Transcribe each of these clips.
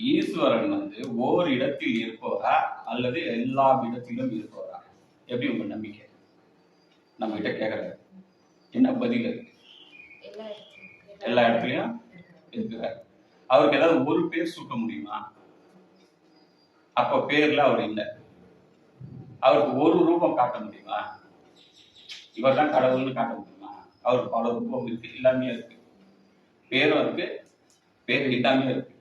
ஈஸ்வரன் வந்து ஓர் இடத்தில் இருப்பவரா அல்லது எல்லா இடத்திலும் இருப்பவரா? எப்படி உங்க நம்பிக்கை? நம்ம கிட்ட கேக்குறாரு. என்ன பதில்? இடத்துலயும். எல்லா இடத்துலயும் இருக்கிறார். அவருக்கு ஏதாவது ஒரு பேர் சூட்ட முடியுமா? அப்ப பேர்ல அவர் இல்லை அவருக்கு ஒரு ரூபம் காட்ட முடியுமா? இவர் தான் கடவுள்னு காட்ட முடியுமா? அவருக்கு பல ரூபம் இருக்கு எல்லாமே இருக்கு. பேரும் இருக்கு பேர் எல்லாமே இருக்கு.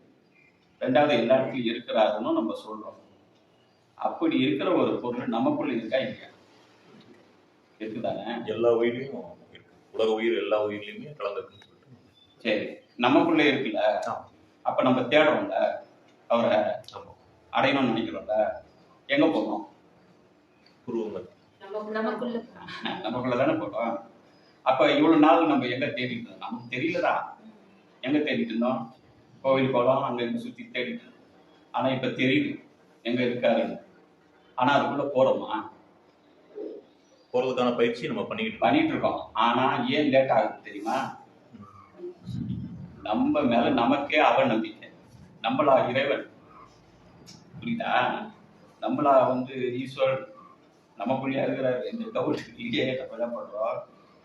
ரெண்டாவது எல்லா இடத்துலயும் இருக்கிறாருன்னு நம்ம சொல்றோம். அப்படி இருக்கிற ஒரு பொருள் நமக்குள்ள இருக்கா இல்லையா? இருக்குதானே? எல்லா உயிரிலையும் உலக உயிர் எல்லா உயிரிலையுமே கலந்துருக்குன்னு சொல்லிட்டு. சரி நமக்குள்ள இருக்குல்ல. அப்ப நம்ம தேடுறோம்ல? அவரை அடையணும்னு நினைக்கிறோம்ல? எங்க போறோம்? புருவங்கள். நமக்குள்ள தானே போறோம்? அப்ப இவ்வளவு நாள் நம்ம எங்க தேடிட்டு இருந்தோம்? நமக்கு தெரியலடா. எங்க தேடிட்டு இருந்தோம்? கோவில் குளம் அங்க இங்க சுத்தி தேடிட்டு ஆனா இப்ப தெரியுது. எங்க இருக்காருன்னு ஆனா அதுக்குள்ள போறோமா? போறதுக்கான பயிற்சி நம்ம பண்ணிக்கிட்டு. பண்ணிட்டு இருக்கோம். ஆனா ஏன் லேட் ஆகுது தெரியுமா? நம்ம மேல நமக்கே அவநம்பிக்கை. நம்மளா இறைவன். புரியுதா? நம்மளா வந்து ஈஸ்வரன். நமக்குள்ளேயே இருக்கிறாரு. எந்த டவுட் இல்லையே. நம்ம என்ன பண்றோம்?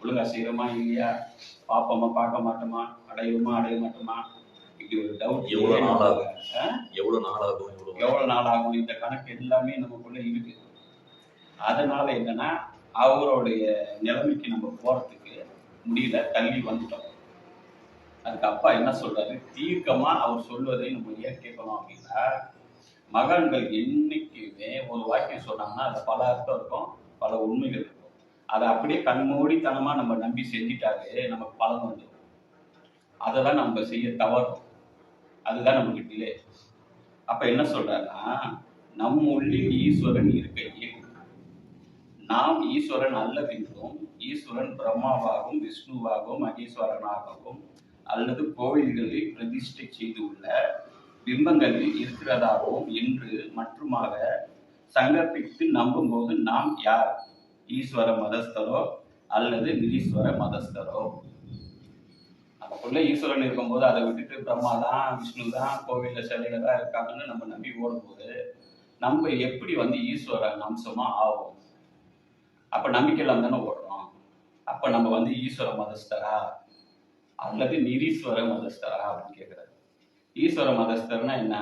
ஒழுங்கா செய்யறோமா இல்லையா? பார்ப்போமா பார்க்க மாட்டோமா? அடையுமா அடைய மாட்டோமா? இப்படி ஒரு டவுட் எவ்வளவு நாள் ஆகும்? எவ்வளவு நாள் ஆகும் எவ்வளவு எவ்வளவு நாள் ஆகும் இந்த கணக்கு எல்லாமே நமக்குள்ள இருக்கு. அதனால என்னன்னா அவருடைய நிலைமைக்கு நம்ம போறதுக்கு முடியல. தள்ளி வந்துட்டோம். அதுக்கு அப்பா என்ன சொல்றாரு? தீர்க்கமா அவர் சொல்வதை நம்ம ஏன் கேட்கணும் அப்படின்னா மகான்கள் என்னைக்குமே ஒரு வாக்கியம் சொன்னாங்கன்னா அதுல பல அர்த்தம் இருக்கும் பல உண்மைகள் இருக்கும். அதை அப்படியே கண்மூடித்தனமா நம்ம நம்பி செஞ்சிட்டாலே நமக்கு பலன் வந்துடும். அதை தான் நம்ம செய்ய தவறும். அதுதான் நமக்கு டிலே அப்ப என்ன சொல்றாருன்னா நம் உள்ளில் ஈஸ்வரன் இருக்கையில் நாம் ஈஸ்வரன் அல்லவென்றும் ஈஸ்வரன் பிரம்மாவாகவும் விஷ்ணுவாகவும் மகேஸ்வரனாகவும் அல்லது கோவில்களில் பிரதிஷ்டை செய்துள்ள பிம்பங்களில் இருக்கிறதாகவும் என்று மற்றுமாக சங்கற்பித்து நம்பும்போது நாம் யார்? ஈஸ்வர மதஸ்தரோ அல்லது நிரீஸ்வர மதஸ்தரோ? நமக்குள்ள ஈஸ்வரன் இருக்கும்போது அதை விட்டுட்டு பிரம்மா தான் விஷ்ணு தான் கோவில்ல சிலையில தான் இருக்காங்கன்னு நம்ம நம்பி ஓடும்போது நம்ம எப்படி வந்து ஈஸ்வரன் அம்சமா ஆகும் அப்ப நம்பிக்கை தானே ஓடுறோம். அப்ப நம்ம வந்து ஈஸ்வர மதஸ்தரா? அல்லது நிரீஸ்வர மதஸ்தரா அப்படின்னு கேக்குறாரு. ஈஸ்வர மதஸ்தர்னா என்ன?